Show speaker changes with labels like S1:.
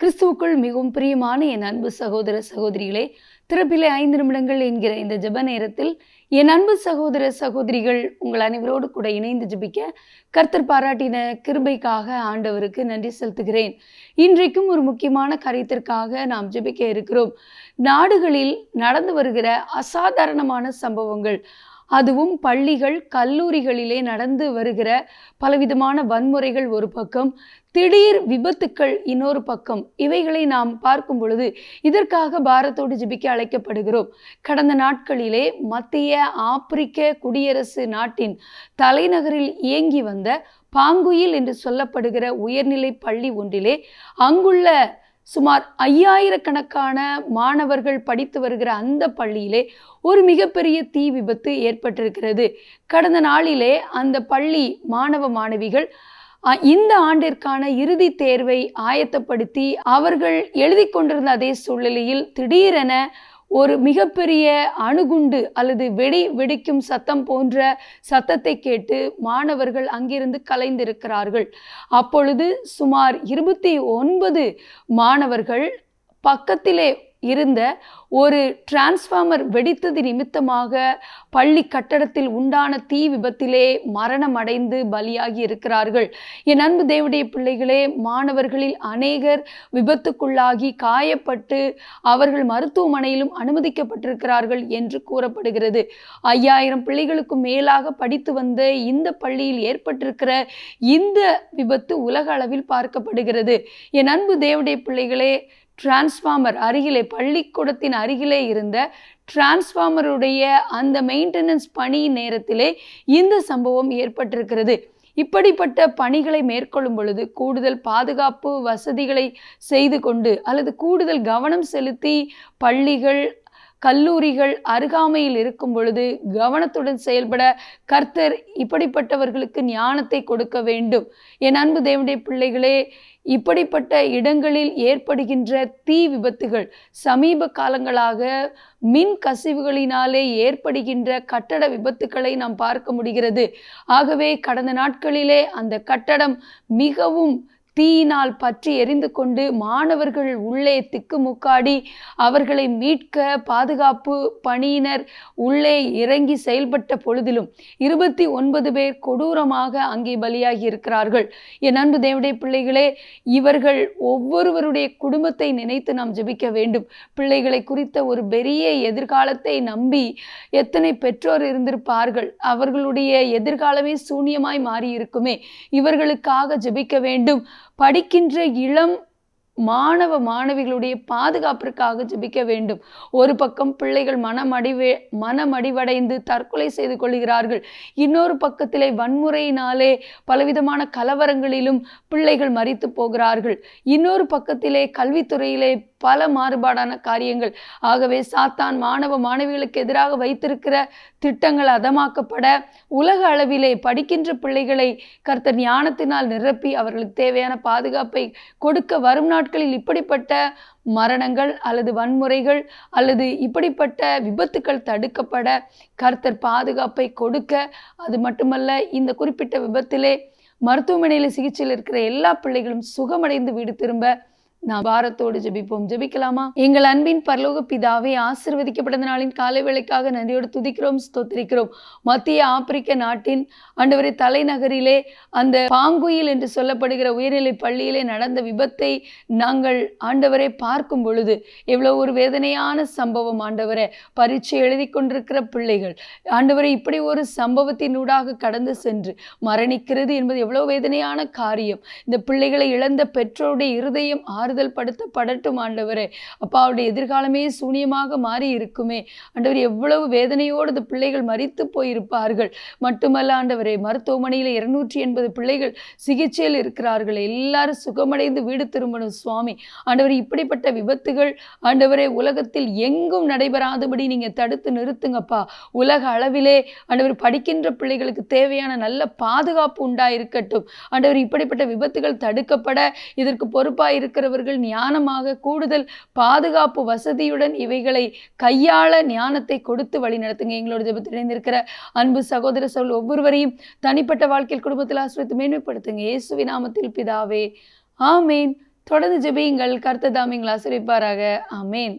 S1: கிறிஸ்துவுக்குள் மிகவும் பிரியமான என் அன்பு சகோதர சகோதரிகளே திறப்பிலே ஐந்து நிமிடங்கள் என்கிற இந்த ஜெப நேரத்தில் என் அன்பு சகோதர சகோதரிகள் உங்கள் அனைவரோடு கூட இணைந்து ஜபிக்க கர்த்தர் பாராட்டின கிருபைக்காக ஆண்டவருக்கு நன்றி செலுத்துகிறேன். இன்றைக்கும் ஒரு முக்கியமான காரியத்திற்காக நாம் ஜபிக்க இருக்கிறோம். நாடுகளில் நடந்து வருகிற அசாதாரணமான சம்பவங்கள் அதுவும் பள்ளிகள் கல்லூரிகளிலே நடந்து வருகிற பலவிதமான வன்முறைகள் ஒரு பக்கம் திடீர் விபத்துக்கள் இன்னொரு பக்கம். இவைகளை நாம் பார்க்கும் பொழுது இதற்காக பாரத்தோடு ஜிபிக்க அழைக்கப்படுகிறோம். கடந்த நாட்களிலே மத்திய ஆப்பிரிக்க குடியரசு நாட்டின் தலைநகரில் இயங்கி வந்த பாங்குயில் என்று சொல்லப்படுகிற உயர்நிலை பள்ளி ஒன்றிலே அங்குள்ள சுமார் ஐயாயிரக்கணக்கான மாணவர்கள் படித்து வருகிற அந்த பள்ளியிலே ஒரு மிகப்பெரிய தீ விபத்து ஏற்பட்டிருக்கிறது. கடந்த நாளிலே அந்த பள்ளி மாணவ மாணவிகள் இந்த ஆண்டிற்கான இறுதி தேர்வை ஆயத்தப்படுத்தி அவர்கள் எழுதி கொண்டிருந்த அதே சூழ்நிலையில் திடீரென ஒரு மிகப்பெரிய அணுகுண்டு அல்லது வெடி வெடிக்கும் சத்தம் போன்ற சத்தத்தை கேட்டு மாணவர்கள் அங்கிருந்து கலைந்திருக்கிறார்கள். அப்பொழுது சுமார் இருபத்தி ஒன்பது மாணவர்கள் பக்கத்திலே இருந்த ஒரு டிரான்ஸ்ஃபார்மர் வெடித்தது நிமித்தமாக பள்ளி கட்டடத்தில் உண்டான தீ விபத்திலே மரணம் அடைந்து பலியாகி இருக்கிறார்கள். என் அன்பு தேவடைய பிள்ளைகளே மாணவர்களில் அநேகர் விபத்துக்குள்ளாகி காயப்பட்டு அவர்கள் மருத்துவமனையிலும் அனுமதிக்கப்பட்டிருக்கிறார்கள் என்று கூறப்படுகிறது. ஐயாயிரம் பிள்ளைகளுக்கும் மேலாக படித்து வந்த இந்த பள்ளியில் ஏற்பட்டிருக்கிற இந்த விபத்து உலக அளவில் பார்க்கப்படுகிறது. என் அன்பு தேவடைய பிள்ளைகளே டிரான்ஸ்ஃபார்மர் அருகிலே பள்ளிக்கூடத்தின் அருகிலே இருந்த டிரான்ஸ்ஃபார்மருடைய அந்த மெயின்டெனன்ஸ் பணி நேரத்திலே இந்த சம்பவம் ஏற்பட்டிருக்கிறது. இப்படிப்பட்ட பணிகளை மேற்கொள்ளும் பொழுது கூடுதல் பாதுகாப்பு வசதிகளை செய்து கொண்டு அல்லது கூடுதல் கவனம் செலுத்தி பள்ளிகள் கல்லூரிகள் அருகாமையில் இருக்கும் பொழுது கவனத்துடன் செயல்பட கர்த்தர் இப்படிப்பட்டவர்களுக்கு ஞானத்தை கொடுக்க வேண்டும். என் அன்பு தேவனுடைய பிள்ளைகளே இப்படிப்பட்ட இடங்களில் ஏற்படுகின்ற தீ விபத்துகள் சமீப காலங்களாக மின் கசிவுகளினாலே ஏற்படுகின்ற கட்டட விபத்துக்களை நாம் பார்க்க முடிகிறது. ஆகவே கடந்த நாட்களிலே அந்த கட்டடம் மிகவும் தீயினால் பற்றி எரிந்து கொண்டு மாணவர்கள் உள்ளே திக்குமுக்காடி அவர்களை மீட்க பாதுகாப்பு பணியினர் உள்ளே இறங்கி செயல்பட்ட பொழுதிலும் இருபத்தி ஒன்பது பேர் கொடூரமாக அங்கே பலியாகி இருக்கிறார்கள். என் அன்பு தேவடைய பிள்ளைகளே இவர்கள் ஒவ்வொருவருடைய குடும்பத்தை நினைத்து நாம் ஜெபிக்க வேண்டும். பிள்ளைகளை குறித்த ஒரு பெரிய எதிர்காலத்தை நம்பி எத்தனை பெற்றோர் இருந்திருப்பார்கள்? அவர்களுடைய எதிர்காலமே சூன்யமாய் மாறி இருக்குமே இவர்களுக்காக ஜெபிக்க வேண்டும். படிக்கின்ற இளம் மாணவ மாணவிகளுடைய பாதுகாப்பிற்காக ஜபிக்க வேண்டும். ஒரு பக்கம் பிள்ளைகள் மனமடிவே மனமடிவடைந்து தற்கொலை செய்து கொள்கிறார்கள். இன்னொரு பக்கத்திலே வன்முறையினாலே பலவிதமான கலவரங்களிலும் பிள்ளைகள் மறித்து போகிறார்கள். இன்னொரு பக்கத்திலே கல்வித்துறையிலே பல மாறுபாடான காரியங்கள். ஆகவே சாத்தான் மாணவ மாணவிகளுக்கு எதிராக வைத்திருக்கிற திட்டங்கள் அதமாக்கப்பட உலக அளவிலே படிக்கின்ற பிள்ளைகளை கர்த்தர் ஞானத்தினால் நிரப்பி அவர்களுக்கு தேவையான பாதுகாப்பை கொடுக்க வரும் நாட்களில் இப்படிப்பட்ட மரணங்கள் அல்லது வன்முறைகள் அல்லது இப்படிப்பட்ட விபத்துக்கள் தடுக்கப்பட கர்த்தர் பாதுகாப்பை கொடுக்க அது மட்டுமல்ல இந்த குறிப்பிட்ட விபத்திலே மருத்துவமனையில் சிகிச்சையில் இருக்கிற எல்லா பிள்ளைகளும் சுகமடைந்து வீடு திரும்ப நாம் பாரத்தோடு ஜெபிப்போம். ஜெபிக்கலாமா? எங்கள் அன்பின் பரலோக பிதாவை ஆசிர்வதிக்கப்பட்ட நாளின் காலை வேளைக்காக நன்றியோடு துதிக்கிறோம் ஸ்தோத்திரிக்கிறோம். மத்திய ஆப்பிரிக்க நாட்டின் அண்டவரை தலைநகரிலே அந்த பாங்குயில் என்று சொல்லப்படுகிற உயர்நிலை பள்ளியிலே நடந்த விபத்தை நாங்கள் ஆண்டவரை பார்க்கும் பொழுது எவ்வளோ ஒரு வேதனையான சம்பவம் ஆண்டவரை. பரீட்சை எழுதி கொண்டிருக்கிற பிள்ளைகள் ஆண்டவரை இப்படி ஒரு சம்பவத்தினூடாக கடந்து சென்று மரணிக்கிறது என்பது எவ்வளோ வேதனையான காரியம். இந்த பிள்ளைகளை இழந்த பெற்றோருடைய இருதயம் ஆறு ஆறுதல் படுத்தப்படட்டும் ஆண்டவரே. அப்பா அவருடைய எதிர்காலமே சூனியமாக மாறி இருக்குமே. ஆண்டவர் எவ்வளவு வேதனையோடு இந்த பிள்ளைகள் மறித்து போயிருப்பார்கள். மட்டுமல்ல ஆண்டவரே மருத்துவமனையில் இருநூற்றி எண்பது பிள்ளைகள் சிகிச்சையில் இருக்கிறார்கள். எல்லாரும் சுகமடைந்து வீடு திரும்பணும் சுவாமி. ஆண்டவர் இப்படிப்பட்ட விபத்துகள் ஆண்டவரே உலகத்தில் எங்கும் நடைபெறாதபடி நீங்க தடுத்து நிறுத்துங்கப்பா. உலக அளவிலே ஆண்டவர் படிக்கின்ற பிள்ளைகளுக்கு தேவையான நல்ல பாதுகாப்பு உண்டா இருக்கட்டும் ஆண்டவர் இப்படிப்பட்ட விபத்துகள் தடுக்கப்பட இதற்கு பொறுப்பாக இருக்கிறவர் உள்ளவர்கள் ஞானமாக கூடுதல் பாதுகாப்பு வசதியுடன் இவைகளை கையாள ஞானத்தை கொடுத்து வழி நடத்துங்க. எங்களோட ஜெபத்தில் இணைந்திருக்கிற அன்பு சகோதர சொல் ஒவ்வொருவரையும் தனிப்பட்ட வாழ்க்கையில் குடும்பத்தில் ஆசிரியத்து மேன்மைப்படுத்துங்க. இயேசுவி நாமத்தில் பிதாவே. ஆமேன். தொடர்ந்து ஜெபியுங்கள். கர்த்ததாமிங்கள் ஆசிரியப்பாராக ஆமேன்.